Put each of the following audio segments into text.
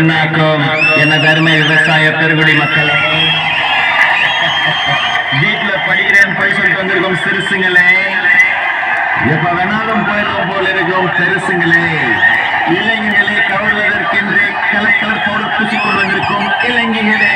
என்னாக்கும் என்ன தருமை விவசாய பெருங்குடி மக்களே. வீட்டுல படிக்கிறேன் போய் சொல்லிட்டு வந்திருக்கோம் சிறுசுங்களே. எப்ப வேணாலும் போயிடும் போல இருக்கும் பெருசுங்களே. இளைஞர்களே கவர்வதற்கென்று கலர் கலர் பவுடர் பூசிக்கொண்டு வந்திருக்கும் இளைஞர்களே.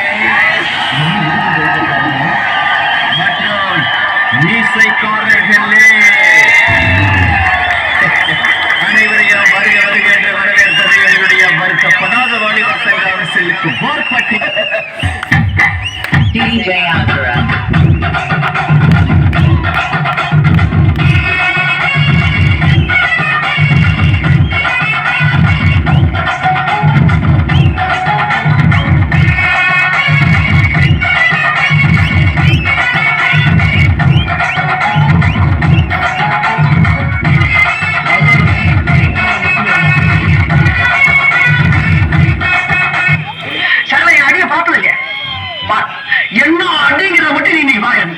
என்ன அடிங்கிறத மட்டும் நீ பாருங்க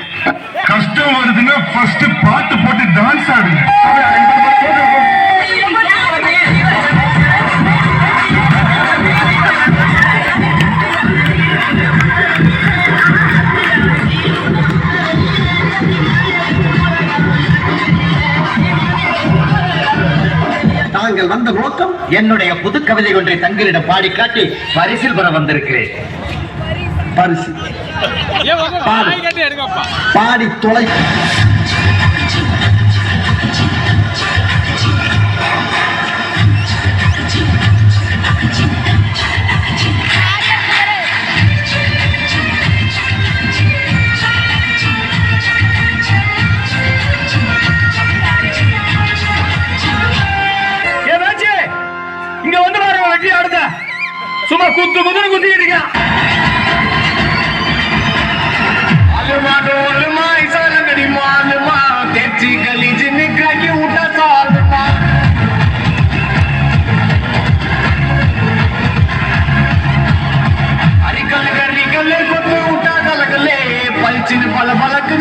கஷ்டம் வருதுன்னா ஃபர்ஸ்ட் பாட்டு போட்டு டான்ஸ் ஆடுங்க. தாங்கள் வந்த நோக்கம் என்னுடைய புது கவிதை ஒன்றை தங்களிடம் பாடி காட்டி பரிசில் பெற வந்திருக்கிறேன். பரிசு. பாடு. பாடி தொலை.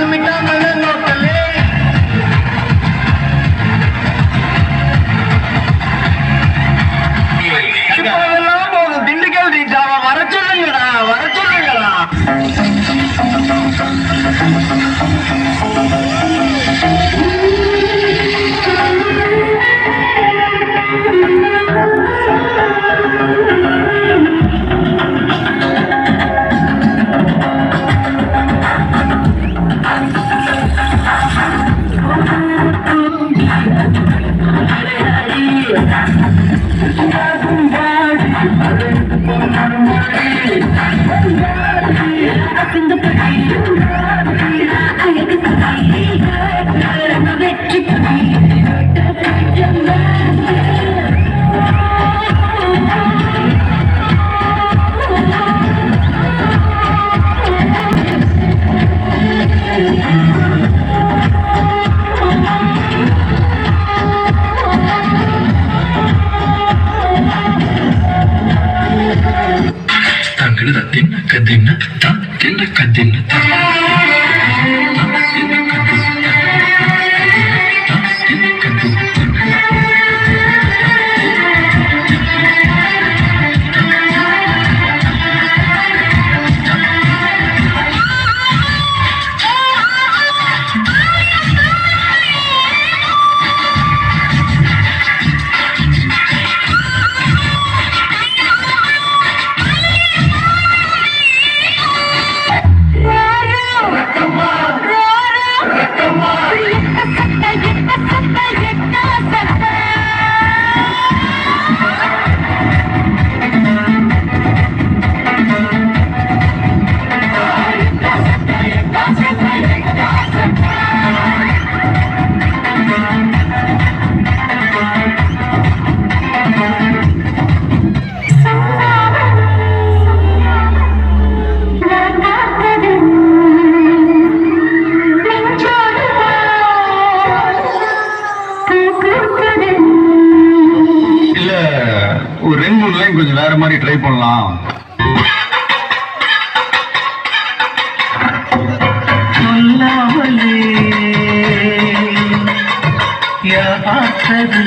McDonald's. ಕದ್ದಿನ್ನ ತಾ ತಿನ್ನ time கொஞ்சம் வேற மாதிரி ட்ரை பண்ணலாம். பார்த்தது?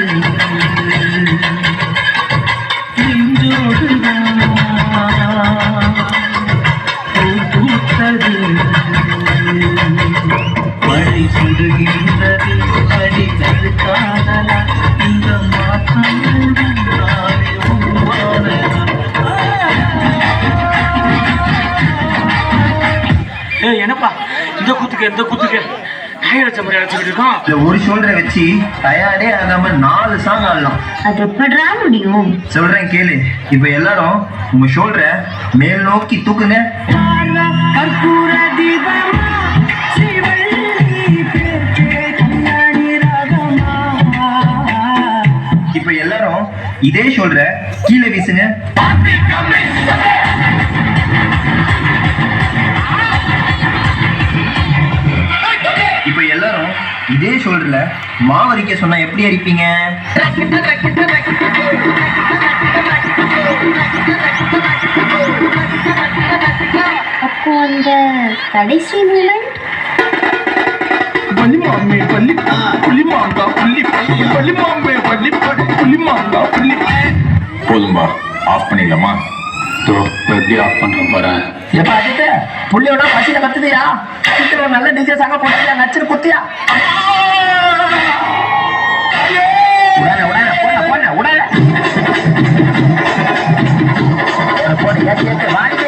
சுடுகின்றது. என்னப்பா இந்த குத்துக்கு இந்த குத்துக்கு. ஒரு ஷோல்டரை வச்சு டயர்டே ஆகாம நாலு சாங் ஆடலாம். அது முடியும்? சொல்றேன் கேளு. இப்ப எல்லாரும் உங்க ஷோல்டரை மேல் நோக்கி தூக்குங்க. கற்பூர தீபமா இப்ப எல்லாரும் இதே ஷோல்டரை கீழே வீசுங்க. ஷோல்டர்ல மாவரிக்க சொன்னா எப்படி அடிப்பீங்க? அப்போ அந்த கடைசி மூமெண்ட் பள்ளி மாமே பள்ளி புள்ளி போதும்பா ஆஃப் பண்ணிடலாமா? எப்படி ஆஃப் எப்ப புள்ளியோட பசியில கத்துதியா சீக்கிரம் நல்ல டிஜே சாங்க போட்டியா நச்சுன்னு குத்தியா? gente mal